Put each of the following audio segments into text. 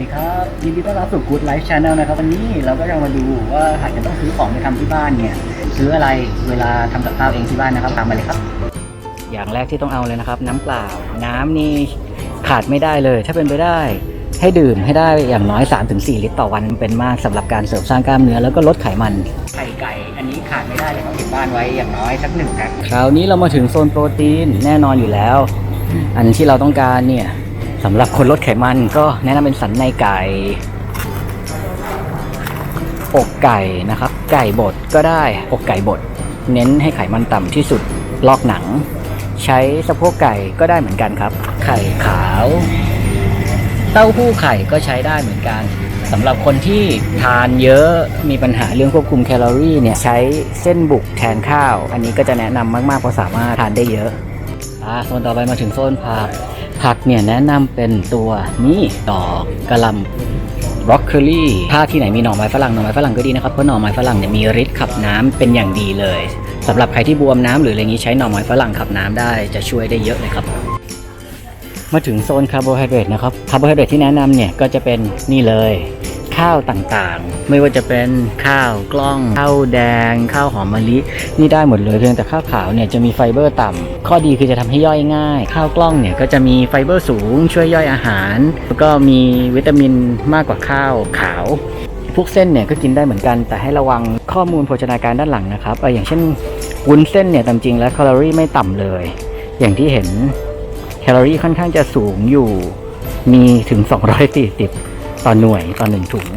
ยินดีต้อนรับสู่ Good Life Channel นะครับวันนี้เราก็จะมาดูว่าหากจะต้องซื้อของไปทำที่บ้านเนี่ย ซื้ออะไรเวลาทำกับข้าวเองที่บ้านนะครับตามมาเลยครับ อย่างแรกที่ต้องเอาเลยนะครับ น้ำเปล่า น้ำนี่ขาดไม่ได้เลย ถ้าเป็นไปได้ให้ดื่มให้ได้อย่างน้อย 3-4 ลิตรต่อวันเป็นมากสำหรับการเสริมสร้างกล้ามเนื้อแล้วก็ลดไขมันไข่ไก่ อันนี้ขาดไม่ได้เลยต้องติดบ้านไว้อย่างน้อยสักหนึ่งแพ็คคราวนี้เรามาถึงโซนโปรตีนแน่นอนอยู่แล้ว อันที่เราต้องการเนี่ย สำหรับคนลดไขมันก็แนะนำเป็นสันในไก่อกไก่นะครับ ไก่บดก็ได้อกไก่บด เน้นให้ไขมันต่ำที่สุดลอกหนัง ใช้สะโพกไก่ก็ได้เหมือนกันครับ ไข่ขาว เต้าหู้ไข่ก็ใช้ได้เหมือนกันสำหรับคนที่ทานเยอะมีปัญหาเรื่องควบคุมแคลอรี่เนี่ยใช้เส้นบุกแทนข้าว อันนี้ก็จะแนะนำมากๆเพราะสามารถทานได้เยอะ อ่าโซนต่อไปมาถึงโซนผัก ผักเนี่ยแนะนำเป็นตัวนี้ดอกกระลำบรอกโคลีถ้าที่ไหนมีหน่อไม้ฝรั่งหน่อไม้ฝรั่งก็ดีนะครับเพราะหน่อไม้ฝรั่งเนี่ยมีฤทธิ์ขับน้ำเป็นอย่างดีเลยสำหรับใครที่บวมน้ำหรืออะไรงี้ใช้หน่อไม้ฝรั่งขับน้ำได้จะช่วยได้เยอะเลยครับมาถึงโซนคาร์โบไฮเดรตนะครับคาร์โบไฮเดรตที่แนะนำเนี่ยก็จะเป็นนี่เลย ข้าวต่างๆ ไม่ว่าจะเป็นข้าวกล้อง ข้าวแดง ข้าวหอมมะลิ นี่ได้หมดเลยเพียงแต่ข้าวขาวเนี่ยจะมีไฟเบอร์ต่ำข้อดีคือจะทำให้ย่อยง่าย ข้าวกล้องเนี่ยก็จะมีไฟเบอร์สูง ช่วยย่อยอาหาร แล้วก็มีวิตามินมากกว่าข้าวขาวพวกเส้นเนี่ยก็กินได้เหมือนกันแต่ให้ระวังข้อมูลโภชนาการด้านหลังนะครับเอออย่างเช่นวุ้นเส้นเนี่ยตามจริงแล้วแคลอรี่ไม่ต่ำเลย อย่างที่เห็นแคลอรี่ค่อนข้างจะสูงอยู่มีถึง 240 ต่อหน่วยต่อหนึ่งถุง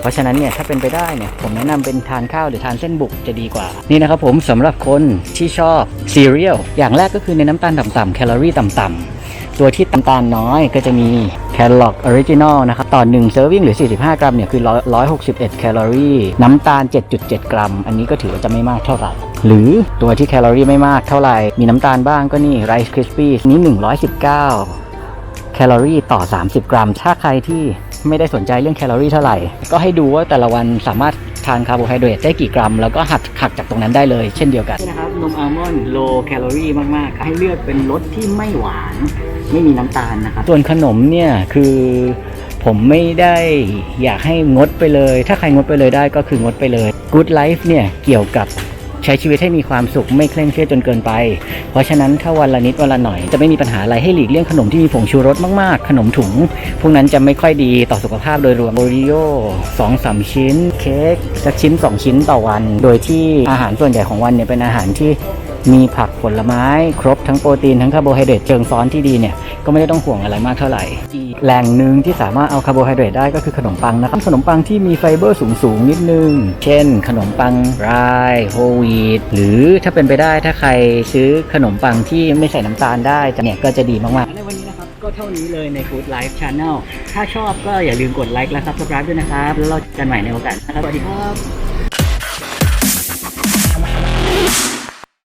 เพราะฉะนั้นเนี่ยถ้าเป็นไปได้เนี่ยผมแนะนำเป็นทานข้าวหรือทานเส้นบุกจะดีกว่า นี่นะครับผมสำหรับคนที่ชอบซีเรียลอย่างแรกก็คือในน้ำตาลต่ำๆแคลอรี่ต่ำๆตัวที่น้ำตาลน้อยก็จะมีแคลอร์ออริจินอลนะครับต่อ1เซอร์วิงหรือ 45 กรัมเนี่ยคือ 161 แคลอรี่ น้ำตาล 7.7 กรัม อันนี้ก็ถือว่าจะไม่มากเท่าไหร่ หรือตัวที่แคลอรี่ไม่มากเท่าไหร่ มีน้ำตาลบ้างก็นี่ไรซ์คริสปี้นี้ 119 แคลอรี่ต่อ 30 กรัม ถ้าใครที่ ไม่ได้สนใจเรื่องแคลอรี่เท่าไหร่ ก็ให้ดูว่าแต่ละวันสามารถทานคาร์โบไฮเดรตได้กี่กรัม แล้วก็หักหักจากตรงนั้นได้เลยเช่นเดียวกันนะครับนมอัลมอนด์โลแคลอรี่มากๆ ให้เลือกเป็นรสที่ไม่หวาน ไม่มีน้ำตาลนะครับส่วนขนมเนี่ยคือผมไม่ได้อยากให้งดไปเลย ถ้าใครงดไปเลยได้ก็คืองดไปเลย Good Life เนี่ยเกี่ยวกับ ใช้ชีวิตให้มีความสุขไม่เคร่งเครียดจนเกินไป เพราะฉะนั้นถ้าวันละนิดวันละหน่อยจะไม่มีปัญหาอะไรให้หลีกเลี่ยงขนมที่มีผงชูรสมากๆ ขนมถุง พวกนั้นจะไม่ค่อยดีต่อสุขภาพโดยรวมโอริโอสองสามชิ้น เค้กสักชิ้น 2 ชิ้นต่อวัน โดยที่อาหารส่วนใหญ่ของวันเนี่ยเป็นอาหารที่ มีผักผลไม้ ครบทั้งโปรตีนทั้งคาร์โบไฮเดรตเชิงซ้อนที่ดีเนี่ยก็ไม่ได้ต้องห่วงอะไรมากเท่าไหร่แหล่งหนึ่งที่สามารถเอาคาร์โบไฮเดรตได้ก็คือขนมปังนะครับขนมปังที่มีไฟเบอร์สูงสูงนิดนึง เช่น ขนมปังไรโฮวีดหรือถ้าเป็นไปได้ถ้าใครซื้อขนมปังที่ไม่ใส่น้ำตาลได้เนี่ยก็จะดีมากๆในวันนี้นะครับก็เท่านี้เลยใน Food Life Channel ถ้าชอบก็อย่าลืมกดไลค์และซับสไคร์ด้วยนะครับแล้วเราจะกันใหม่ในโอกาสนะครับสวัสดีครับ